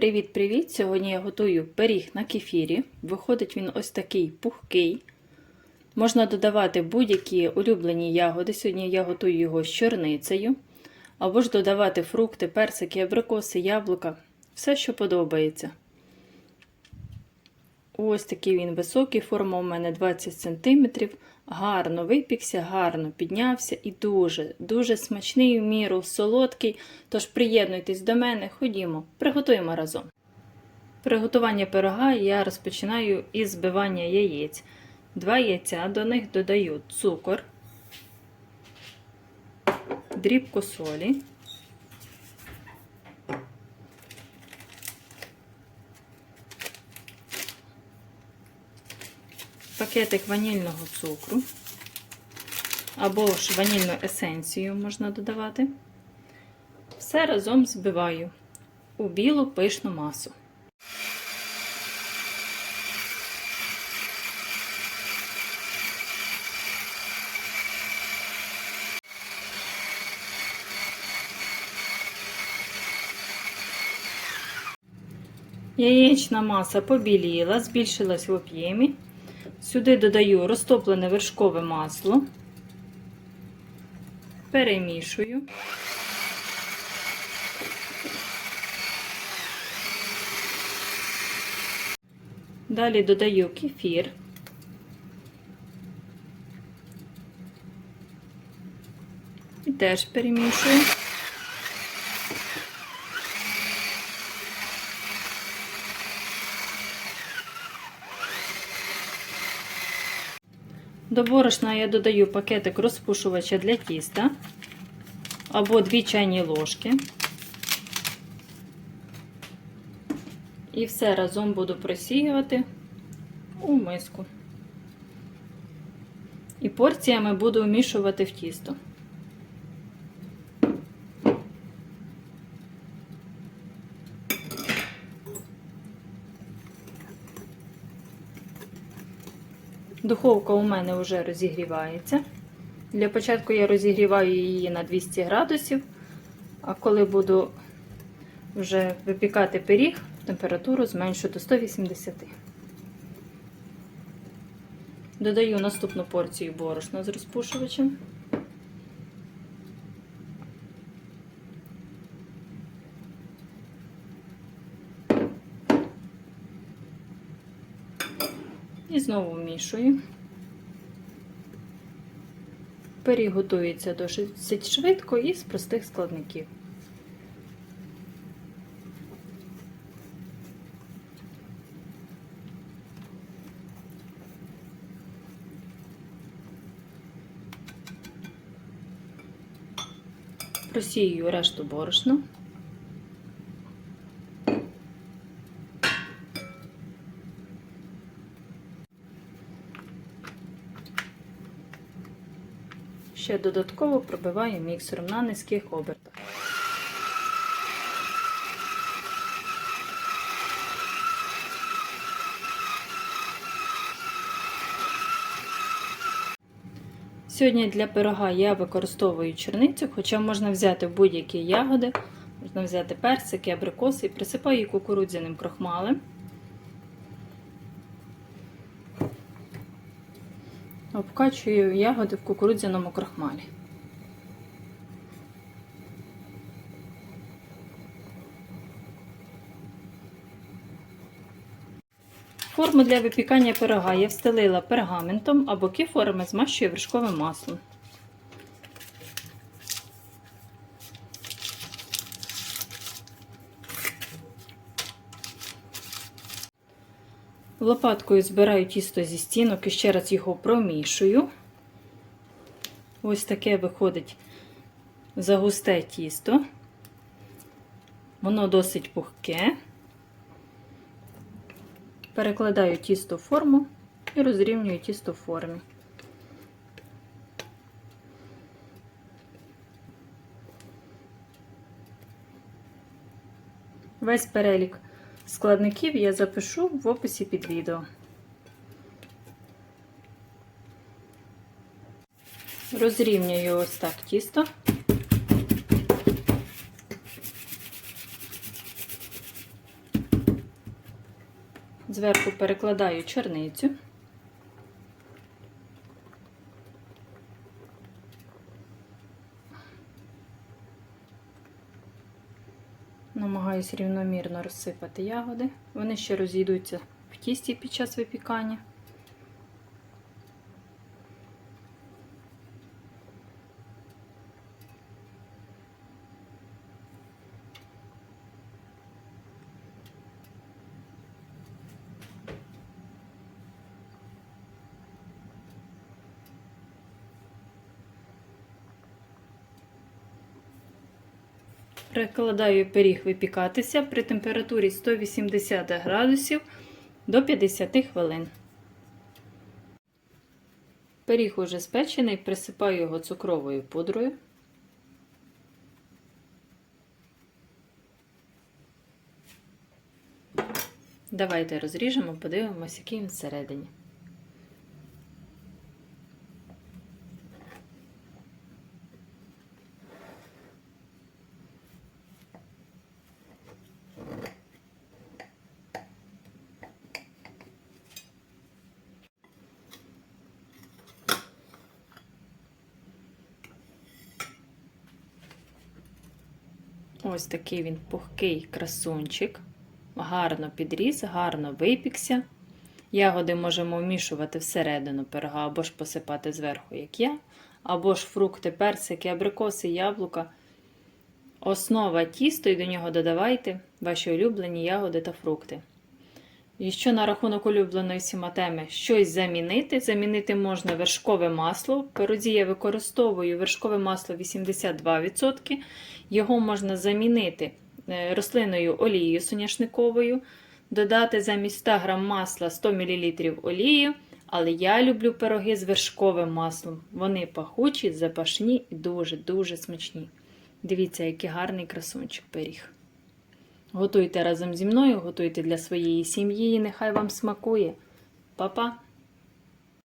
Привіт-привіт! Сьогодні я готую пиріг на кефірі. Виходить він ось такий пухкий. Можна додавати будь-які улюблені ягоди. Сьогодні я готую його з чорницею. Або ж додавати фрукти, персики, абрикоси, яблука. Все, що подобається. Ось такий він високий, форма у мене 20 см. Гарно випікся, гарно піднявся і дуже, дуже смачний в міру, солодкий. Тож приєднуйтесь до мене, ходімо, приготуємо разом. Приготування пирога я розпочинаю із збивання яєць. Два яйця, до них додаю цукор, дрібку солі. Пакетик ванільного цукру, або ж ванільну есенцію можна додавати. Все разом збиваю у білу пишну масу. Яєчна маса побіліла, збільшилась в об'ємі. Сюди додаю розтоплене вершкове масло, перемішую. Далі додаю кефір. І теж перемішую. До борошна я додаю пакетик розпушувача для тіста або 2 чайні ложки. І все разом буду просіювати у миску. І порціями буду вмішувати в тісто. Духовка у мене вже розігрівається. Для початку я розігріваю її на 200 градусів, а коли буду вже випікати пиріг, температуру зменшу до 180. Додаю наступну порцію борошна з розпушувачем. І знову вмішую. Пиріг готується досить швидко і з простих складників. Просію решту борошна. Ще додатково пробиваю міксером на низьких обертах. Сьогодні для пирога я використовую чорницю, хоча можна взяти будь-які ягоди, можна взяти персики, абрикоси і присипаю її кукурудзяним крохмалем. Обкачую ягоди в кукурудзяному крахмалі. Форму для випікання пирога я встелила пергаментом або кіфорами змащую вершковим маслом. Лопаткою збираю тісто зі стінок і ще раз його промішую. Ось таке виходить загусте тісто. Воно досить пухке. Перекладаю тісто в форму і розрівнюю тісто в формі. Весь перелік складників я запишу в описі під відео. Розрівнюю ось так тісто. Зверху перекладаю черницю. Намагаюсь рівномірно розсипати ягоди. Вони ще розійдуться в тісті під час випікання. Прикладаю пиріг випікатися при температурі 180 градусів до 50 хвилин. Пиріг уже спечений, присипаю його цукровою пудрою. Давайте розріжемо, подивимося, який він всередині. Ось такий він пухкий красунчик. Гарно підріс, гарно випікся. Ягоди можемо вмішувати всередину пирога, або ж посипати зверху, як я, або ж фрукти, персики, абрикоси, яблука. Основа тісто і до нього додавайте ваші улюблені ягоди та фрукти. І що на рахунок улюбленої всіма теми щось замінити. Замінити можна вершкове масло. В пироді я використовую вершкове масло 82%. Його можна замінити е, рослинною олією соняшниковою, додати замість 100 г масла 100 мл олії. Але я люблю пироги з вершковим маслом. Вони пахучі, запашні і дуже-дуже смачні. Дивіться, який гарний красунчик пиріг. Готуйте разом зі мною, готуйте для своєї сім'ї, і нехай вам смакує. Па-па!